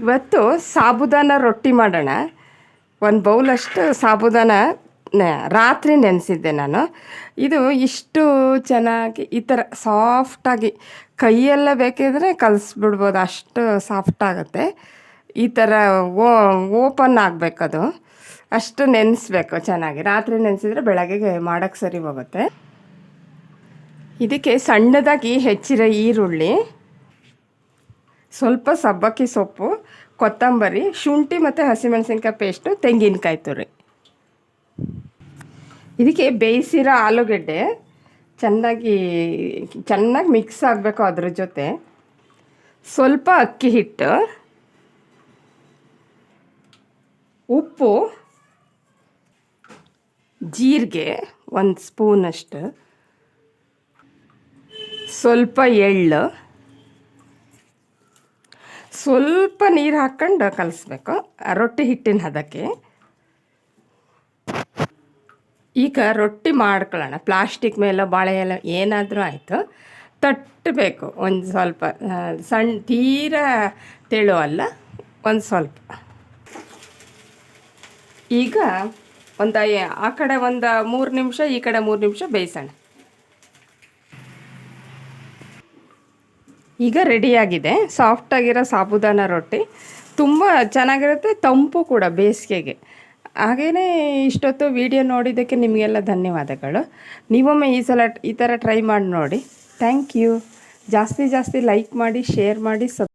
ಇವತ್ತು ಸಾಬುದಾನ ರೊಟ್ಟಿ ಮಾಡೋಣ. ಒಂದು ಬೌಲಷ್ಟು ಸಾಬುದಾನ ರಾತ್ರಿ ನೆನೆಸಿದ್ದೆ ನಾನು. ಇದು ಇಷ್ಟು ಚೆನ್ನಾಗಿ, ಈ ಥರ ಸಾಫ್ಟಾಗಿ ಕೈಯೆಲ್ಲ ಬೇಕಿದ್ರೆ ಕಲಿಸ್ಬಿಡ್ಬೋದು, ಅಷ್ಟು ಸಾಫ್ಟ್ ಆಗುತ್ತೆ. ಈ ಥರ ಓಪನ್ ಆಗಬೇಕದು. ಅಷ್ಟು ನೆನೆಸ್ಬೇಕು ಚೆನ್ನಾಗಿ. ರಾತ್ರಿ ನೆನೆಸಿದ್ರೆ ಬೆಳಗ್ಗೆಗೆ ಮಾಡೋಕ್ಕೆ ಸರಿ ಹೋಗುತ್ತೆ. ಇದಕ್ಕೆ ಸಣ್ಣದಾಗಿ ಹೆಚ್ಚಿರೋ ಈರುಳ್ಳಿ. ಸ್ವಲ್ಪ ಸಬ್ಬಕ್ಕಿ ಸೊಪ್ಪು, ಕೊತ್ತಂಬರಿ, ಶುಂಠಿ ಮತ್ತು ಹಸಿಮೆಣಸಿನ್ಕಾಯಿ ಪೇಸ್ಟು ತೆಂಗಿನಕಾಯಿ ತುರಿ. ಇದಕ್ಕೆ ಬೇಯಿಸಿರೋ ಆಲೂಗೆಡ್ಡೆ ಚೆನ್ನಾಗಿ ಚೆನ್ನಾಗಿ ಮಿಕ್ಸ್ ಆಗಬೇಕು ಅದ್ರ ಜೊತೆ. ಸ್ವಲ್ಪ ಅಕ್ಕಿ ಹಿಟ್ಟು, ಉಪ್ಪು, ಜೀರಿಗೆ ಒಂದು ಸ್ಪೂನಷ್ಟು ಸ್ವಲ್ಪ ಎಳ್ಳು. ಸ್ವಲ್ಪ ನೀರು ಹಾಕ್ಕೊಂಡು ಕಲಿಸ್ಬೇಕು. ರೊಟ್ಟಿ ಹಿಟ್ಟಿನ ಹದಕ್ಕೆ. ಈಗ ರೊಟ್ಟಿ ಮಾಡ್ಕೊಳ್ಳೋಣ. ಪ್ಲಾಸ್ಟಿಕ್ ಮೇಲೆ ಬಾಳೆ ಎಲ್ಲ ಏನಾದರೂ ಆಯಿತು. ತಟ್ಟಬೇಕು. ಒಂದು ಸ್ವಲ್ಪ ಸಣ್ಣ ತೀರ ತೆಳು ಅಲ್ಲ, ಒಂದು ಸ್ವಲ್ಪ. ಈಗ ಒಂದು ಆ ಕಡೆ ಒಂದು ಮೂರು ನಿಮಿಷ, ಈ ಕಡೆ ಮೂರು ನಿಮಿಷ ಬೇಯಿಸೋಣ. ಈಗ ರೆಡಿಯಾಗಿದೆ. ಸಾಫ್ಟಾಗಿರೋ ಸಾಬುದಾನ ರೊಟ್ಟಿ. ತುಂಬ ಚೆನ್ನಾಗಿರುತ್ತೆ, ತಂಪು ಕೂಡ ಬೇಸಿಗೆಗೆ. ಹಾಗೆಯೇ ಇಷ್ಟೊತ್ತು ವಿಡಿಯೋ ನೋಡಿದ್ದಕ್ಕೆ ನಿಮಗೆಲ್ಲ ಧನ್ಯವಾದಗಳು. ನೀವೊಮ್ಮೆ ಈ ಸಲ ಈ ಥರ ಟ್ರೈ ಮಾಡಿ ನೋಡಿ. ಥ್ಯಾಂಕ್ ಯು ಜಾಸ್ತಿ ಜಾಸ್ತಿ ಲೈಕ್ ಮಾಡಿ ಶೇರ್ ಮಾಡಿ ಸಬ್